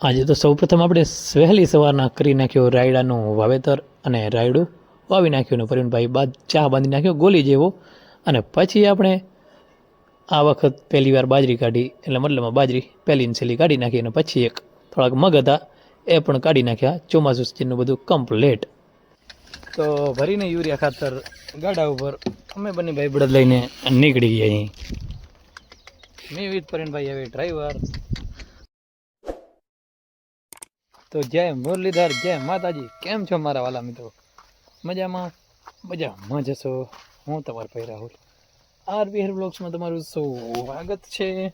આજે તો સૌપ્રથમ આપણે સહેલી સવારના કરી નાખ્યો રાયડાનું વાવેતર અને રાયડું વાવી નાખ્યું ને પ્રવીણભાઈ બાદ ચા બાંધી નાખ્યો ગોલી જેવો. અને પછી આપણે આ વખત પહેલી વાર બાજરી કાઢી, એટલે મતલબમાં બાજરી પહેલીને છેલ્લી કાઢી નાખી અને પછી એક થોડાક મગ હતા, એ પણ કાઢી નાખ્યા. ચોમાસું સિઝનનું બધું કમ્પ્લેટ તો ભરીને યુરિયા ખાતર ગાડા ઉપર અમે બંને ભાઈ બળદ લઈને નીકળી ગયા અહીં મેં વિથ પ્રવીણભાઈ હવે ડ્રાઈવર તો જય મુરલીધર, જય માતાજી. કેમ છો મારા વાલા મિત્રો? મજામાં? મજામાં જશો હું તમારો ભાઈ રાહુલ. આર બિહાર બ્લોગ્સમાં તમારું સ્વાગત છે.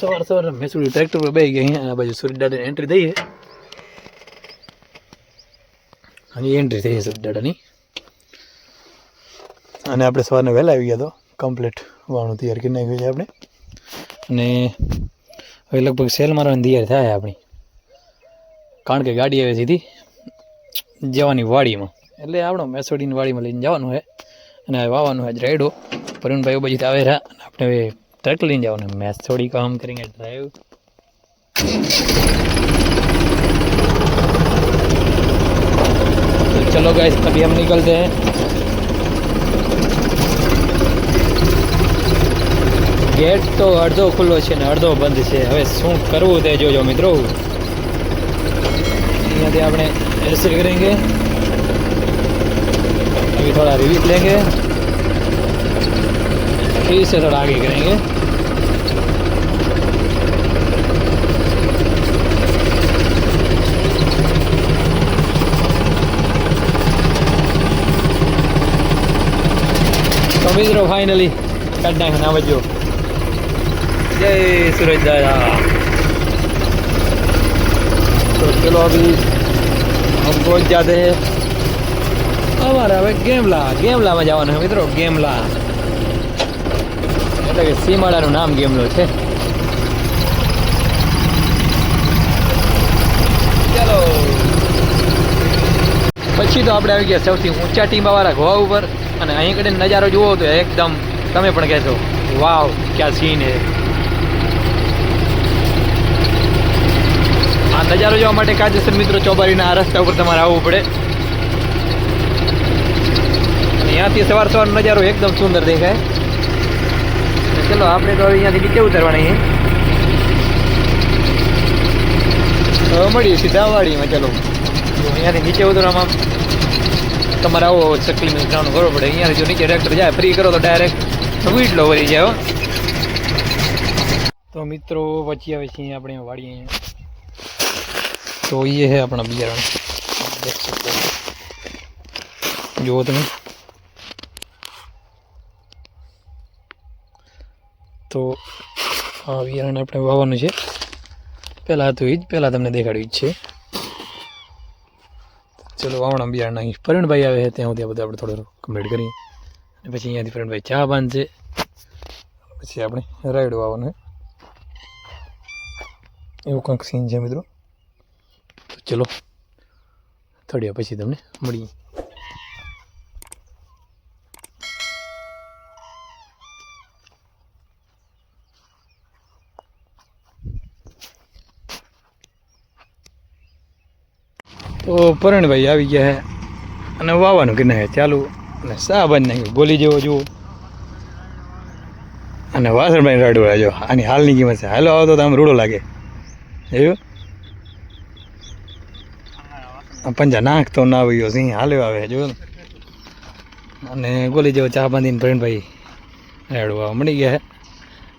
સવાર સવાર મેસુડી ટ્રેક્ટર પર બેસી ગયા આ બાજુ સૂર્ય એન્ટ્રી થઈ છે. એન્ટ્રી થઈ છે અને આપણે સવારને વહેલા આવી ગયા તો કમ્પ્લીટ વાણું તૈયાર કરી નાખ્યું છે આપણે. અને હવે લગભગ સેલ મારવાની તૈયાર થાય આપણી. કારણ કે ગાડી આવે સીધી જવાની વાડીમાં એટલે આપણો મેસોડીની વાડીમાં લઈને જવાનું છે અને હવે વાવવાનું છે રાયડો પ્રવીણભાઈ બાજુ આવે રહ્યા અને આપણે હવે ટ્રેક્ટર લઈને જવાનું મેસોડી કામ કરીને ડ્રાઈવ तो चलो गाइस अभी हम निकलते हैं ગેટ તો અડધો ખુલ્લો છે ને અડધો બંધ છે હવે શું કરવું તે જોજો મિત્રો અહીંયાથી આપણે ऐसे करेंगे अभी थोड़ा रिव्यू लेंगे फिर से थोड़ा आगे करेंगे તો મિત્રો ફાઇનલી કાઢ નાખીને આવે જો जय सूरज दादा तो उसके लोग अभी हम पहुँच जाते हैं અમારે હવે ગેમલા, ગેમલામાં જવાનું છે મિત્રો, ગેમલા. એટલે કે સીમાડાનું નામ ગેમલો છે. ચલો. પછી તો આપણે આવી ગયા સૌથી ઊંચા ટીંબાવાળા ગોવા ઉપર. અને અહીં કડે નજારો જુઓ તો એકદમ તમે પણ કહેશો, વાવ, ક્યાં સીન હે નજારો જોવા માટે કાજેસર મિત્રો ચોબારીના આ રસ્તા ઉપર તમારે આવવું પડે. અહીંયાથી સવાર સવારનો નજારો એકદમ સુંદર દેખાય. ચલો, આપણે તો અહીંયાથી નીચે ઉતરવાના હવે મળીએ સીધા વાડીમાં ચલો. અહીંયાથી નીચે ઉતરવામાં તમારે આવો ચકલીનું જવાનું કરવો પડે. અહીંયાથી જો નીચે ટ્રેક્ટર જાય ફ્રી કરો તો ડાયરેક્ટ વીટલો વળી જાય તો મિત્રો પછી આવે છે આપણે વાડીએ અહીંયા तो ये है अपना बियारण देख सकते हो જુઓ તમે તો આ બિયારણ આપણે વાવવાનું છે પહેલાં હતું એ જ પહેલાં તમને દેખાડ્યું જ છે ચલો વાવણા બિયારણ નાખી પ્રવીણભાઈ આવે છે ત્યાં સુધી આ બધું આપણે થોડું કમ્પ્લીટ કરીએ અને પછી અહીંયાથી પ્રવીણભાઈ ચા બાંધશે પછી આપણે રાયડો આવવાનું એવું કંઈક સીન છે મિત્રો તો ચલો. થોડી પછી તમને મળીએ તો પરણભાઈ આવી ગયા છે અને વાવાનું કે નાખે ચાલુ. અને સા બંધ નહીં ગોલી જેવો જુઓ. અને વાસણભાઈ રાડવા જો. આની હાલની કિંમત છે. હાલો આવતો તો આમ રૂડો લાગે. જોયું આ પંજા નાખતો ના આવ્યો સિંહ હાલ્યો આવે જો અને ગોલી જેવો ચા બાંધીને પ્રેમભાઈ રેડવા મળી ગયા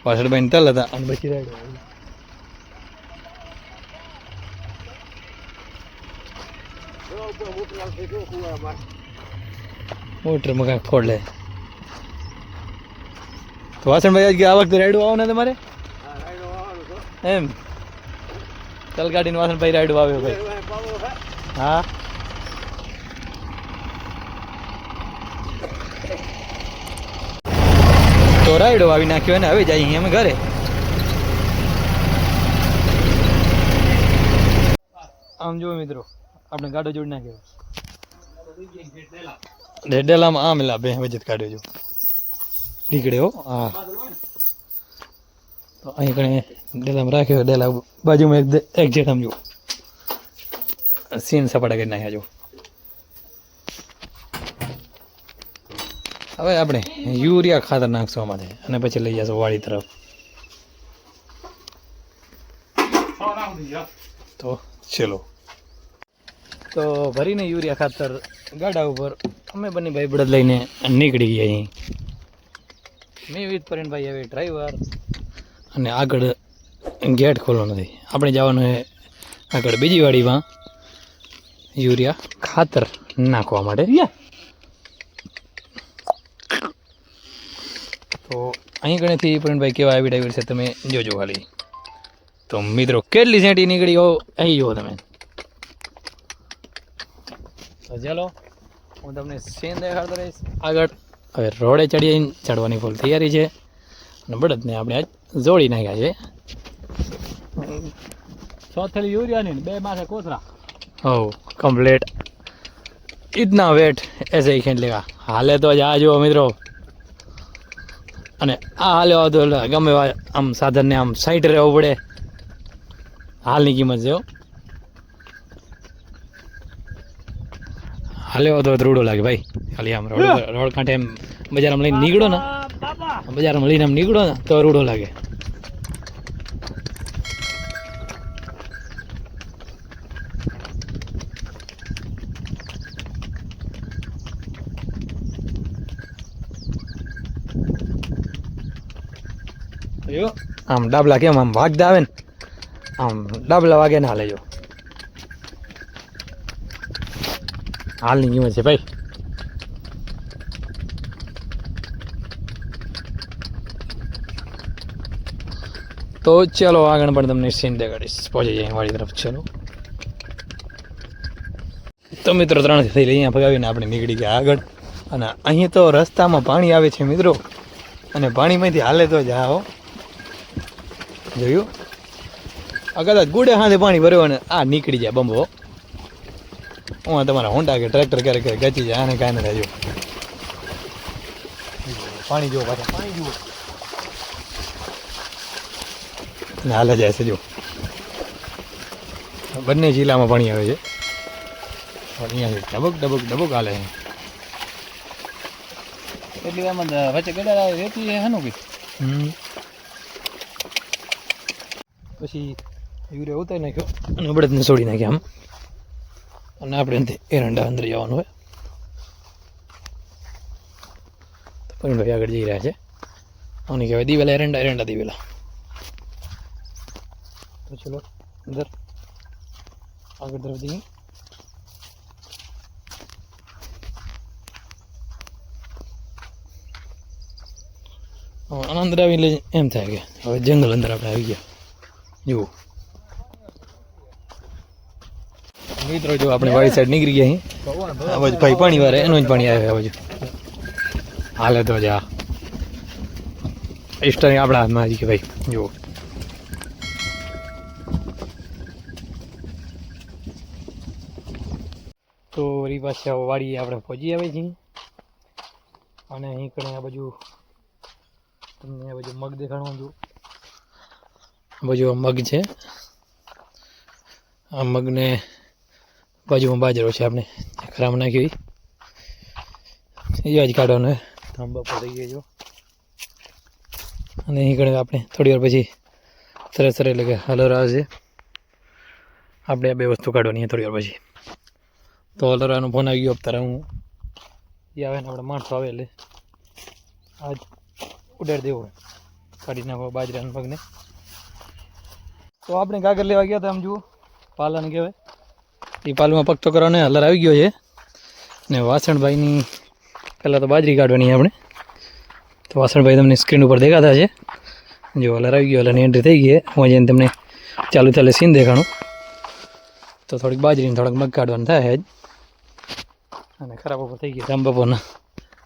વાસણભાઈને વાસણભાઈ તલ હતા. અને પછી રેડવા મોટર મોટરમાં કાંઈક ફોડ લે. તો વાસણભાઈ આજ આ વખતે રાયડું આવો ને તમારે એમ? તલ ગાડીને વાસણભાઈ રાયડું આવ્યો ભાઈ. હા. તો રાયડો આવી નાખ્યો અને હવે જઈએ અમે ઘરે. આમ જુઓ મિત્રો, આપણે ગાડો જોડી નાખ્યો. ડેલામાં આમ એલા બે વજત કાઢ્યો જો. નીકળ્યો હા તો અહીં કણે ડેલામાં રાખ્યો, ડેલા બાજુમાં એક એક જેટ સમજો સીન સપાટા કરી નાખ્યા જો હવે આપણે યુરિયા ખાતર નાખશું માટે અને પછી લઈ જશું વાડી તરફ તો ચલો તો ભરીને યુરિયા ખાતર ગાડા ઉપર અમે બંને ભાઈ બળદ લઈને નીકળી ગયા અહીં મેં વિથ પરેણભાઈ હવે ડ્રાઈવર અને આગળ ગેટ ખોલવાનો નથી આપણે જવાનું છે આગળ બીજી વાડીમાં યુરિયા ખાતર નાખવા માટે તો અહીં ગણેથી પરેણભાઈ કેવા આવી ડાઈવર છે તમે જોજો ખાલી. તો મિત્રો, કેટલી સેટી નીકળી હો અહીં જુઓ તમે. તો ચાલો, હું તમને સેન દેખાડતો રહીશ. આગળ. હવે રોડે ચડી ચડવાની ફૂલ તૈયારી છે. અને બળદને આપણે જોડી નાખ્યા છે. થેલી યુરિયાની બે માથે કોથરા. હો કમ્પ્લેટ ઇતના વેટ એસે હી ખેંચ લેગા હાલે તો જા જુઓ મિત્રો. અને આ હાલે તો ગમે આમ સાધનને આમ સાઈડ રહેવું પડે. હાલની કિંમત છે હાલે તો રૂડો લાગે ભાઈ. ખાલી આમ રોડ રોડ કાંઠે એમ બજારમાં લઈને નીકળો ને. બજારમાં લઈને આમ નીકળો ને તો રૂડો લાગે. આમ ડાબલા કેમ? આમ વાગતા આવે ને? આમ ડાબલા વાગે ના લેજો હાલની કિંમત છે ભાઈ. તો ચાલો આગળ પણ તમને સીન દેખાડીશ. પહોંચી જાય વાળી તરફ. ચાલો. તો મિત્રો ત્રણ થઈ અહીંયા ભગાવીને આપણે નીકળી ગયા આગળ. અને અહીં તો રસ્તામાં પાણી આવે છે મિત્રો. અને પાણીમાંથી હાલે તો જાઓ. જોયું? આ કદાચ ગુડે હાથે પાણી ભર્યું અને આ નીકળી જાય બંબો. હું તમારા હોન્ડા કે ટ્રેક્ટર ક્યારેક ક્યારેક ગચી જાય આને કાંઈ ન થાય જો પાણી જુઓ પાછા. પાણી જુઓ. અને હાલે જાય છે જો બંને જિલ્લામાં પાણી આવે છે. પણ અહીંયા ડબક ડબક ડબક હાલે છે. એટલી આમાં જ વચ્ચે ગડારા રેતી છે હનું કઈ હમ. પછી યુરિયા ઉતારી નાખ્યો અને બળદને છોડી નાખ્યા આમ. અને આપણે એરંડા અંદર જવાનું હોય. તો આગળ જઈ રહ્યા છે. આને કહેવાય દિવેલા એરંડા એરંડા દિવેલા. તો ચલો, અંદર. આગળ તરફ જઈએ. હવે આના અંદર આવી એટલે એમ થાય કે હવે જંગલ અંદર આપણે આવી ગયા. જુઓ. મિત્રો, જો આપણે વાળી સાઈડ નીકળી ગયા આ બાજુ ભાઈ પાણી વારે, એનું જ પાણી આવે આ બાજુ. હાલે તો જા. સ્ટારિંગ આપણા હાથમાં કે ભાઈ. જુઓ. તો વળી પાછા વાડી આપણે પહોંચી આવે છીએ અને અહીં કણે આ બાજુ તમને આ બાજુ મગ દેખાડવા છું આ બાજુ મગ છે. આ મગને બાજુમાં બાજરો છે આપણે. ખરાબ નાખી એ જ કાઢવાનો થાંભા પડી ગયો. અને અહીં કણે આપણે થોડી વાર પછી સરસ સરસ એટલે કે હલર આવશે આપણે આ બે વસ્તુ કાઢવાની થોડી વાર પછી. તો હલોરાનો ફોન આવી ગયો. અત્યારે હું એ આવે ને આપણે માણસો આવે એટલે આજ ઉડાડી દેવો કાઢી નાખો બાજરાના પગને તો આપણે કાગર લેવા ગયા હતા આમ જુઓ. પાલન કહેવાય. એ પાલમાં પગ તો કરવાનો હલર આવી ગયો છે. ને વાસણભાઈની, પહેલાં તો બાજરી કાઢવાની આપણે. તો વાસણભાઈ તમને સ્ક્રીન ઉપર દેખાતા છે. જો હલર આવી ગયો, હલરની એન્ટ્રી થઈ ગઈ હું જઈને તમને ચાલુ ચાલે સીન દેખાણું. તો થોડીક બાજરીને થોડાક મગ કાઢવાનું થાય જ અને ખરાબ ઉપર થઈ ગયા રામ બપોરના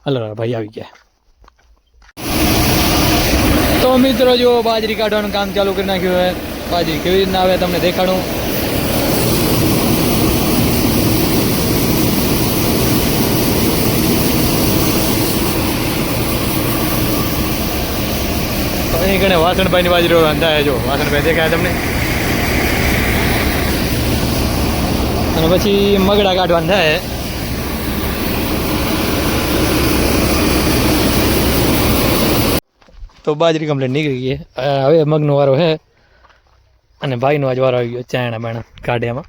હલર ભાઈ આવી ગયા. તો મિત્રો જો બાજરી કાઢવાનું કામ ચાલુ કરી નાખ્યું હોય બાજરી કેવી રીતના આવે તમને દેખાડું. અહીં કણે વાસણભાઈની બાજરી અંધાય જો, વાસણભાઈ દેખાય તમને. અને પછી મગડા કાઢવાનું થાય. તો બાજરી કમ્પ્લેટ નીકળી ગઈ હવે મગનો વારો છે. અને ભાઈનો આજ વારો આવી ગયો ચાયણા બાયણા કાઢ્યામાં.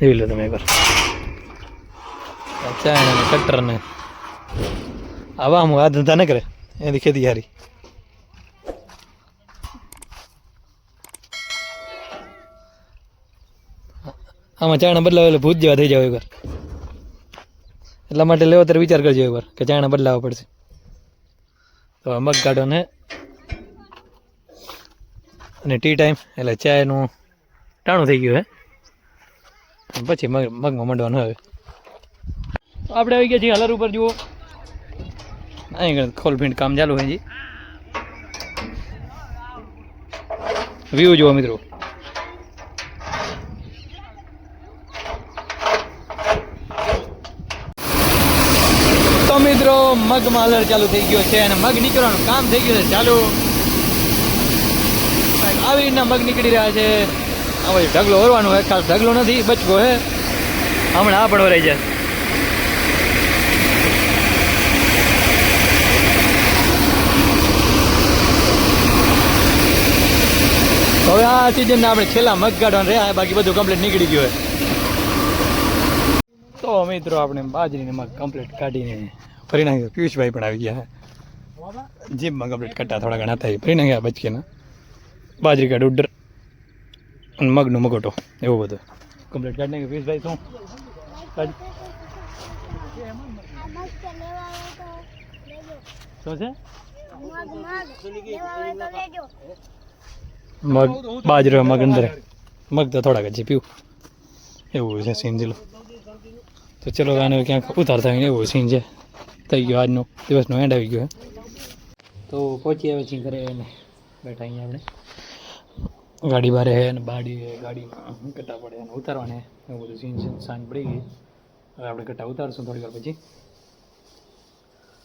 જોઈ લો તમે એકવાર. ચાયણા ને કટર ને આવા આમ આ ધંધા ન કરે, એની ખેતી હારી આમાં ચાયણા બદલાવે એટલે ભૂત જેવા થઈ જાવ એકવાર. એટલા માટે લેવો ત્યારે વિચાર કરજો એકવાર કે ચાયણા બદલાવવા પડશે. તો મગ કાઢો ને અને ટી ટાઈમ એટલે ચાયનું ટાણું થઈ ગયું હે. પછી મગ મગમાં મંડવાનું હવે આપણે આવી ગયા છીએ હલર ઉપર, જુઓ. અહીં ખોલફીંડ કામ ચાલુ છે. જી વ્યૂ જુઓ મિત્રો. તો મિત્રો, મગમાં માલર ચાલુ થઈ ગયો છે અને મગ નીકળવાનું કામ થઈ ગયું છે. ચાલુ. આવી રીતના મગ નીકળી રહ્યા છે. પછી ઢગલો ઓરવાનો હોય ખાસ ઢગલો નથી બચકો હે. હમણાં આ પણ ઓરાઈ જાય. હવે આ સિઝનના આપણે છેલ્લા મગ કાઢવાનું રહ્યા બાકી બધું કમ્પ્લીટ નીકળી ગયું હોય તો મિત્રો, આપણે બાજરીને મગ કમ્પ્લીટ કાઢીને ફરી નાખ્યો. પિયુષભાઈ પણ આવી ગયા જીમમાં કમ્પ્લીટ કાઢતા, થોડા ઘણા થાય, ફરી નાખ્યા બચકેના. બાજરી કાઢ ઉડર અને મગનો મગોટો, એવું બધું. કમ્પ્લીટ કાઢ નાખ્યું પિયુષભાઈ, શું? છે? મગ, બાજરો, મગ અંદર. મગ તો થોડાક જ પીવું. એવું છે, સીન ચલો તો ચલો, આને ક્યાંક ઉતાર થાય ને એવું સીન છે. થઈ ગયો આજનો દિવસનો એન્ડ આવી ગયો તો પહોંચી આવે છીએ ઘરે બેઠા અહીંયા આપણે. ગાડી બારે હે અને બાડી હે, ગાડીમાં કટા પડે અને ઉતારવાને એવું બધું સીન સીન સાંજ પડી ગઈ. હવે આપણે કટા ઉતારશું થોડી વાર પછી.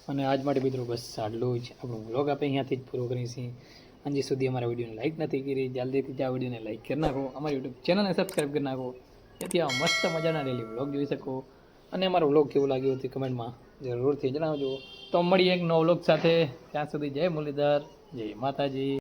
અને આજ માટે મિત્રો બસ આટલું જ. આપણો વ્લોગ આપણે અહીંયાથી જ પૂરો છીએ. અંજી સુધી અમારા વિડીયોને લાઈક નથી કરી. જલ્દીથી આ વિડીયોને લાઈક કરી નાખો. અમારી યુટ્યુબ ચેનલને સબસ્ક્રાઈબ કરી નાખો. જેથી આ મસ્ત મજાના ડેલી વ્લોગ જોઈ શકો. અને અમારો વ્લોગ કેવું લાગ્યો તે કમેન્ટમાં જરૂરથી જણાવજો. તો મળીએ એક નવો વ્લોગ સાથે. ત્યાં સુધી જય મુરલીધર, જય માતાજી.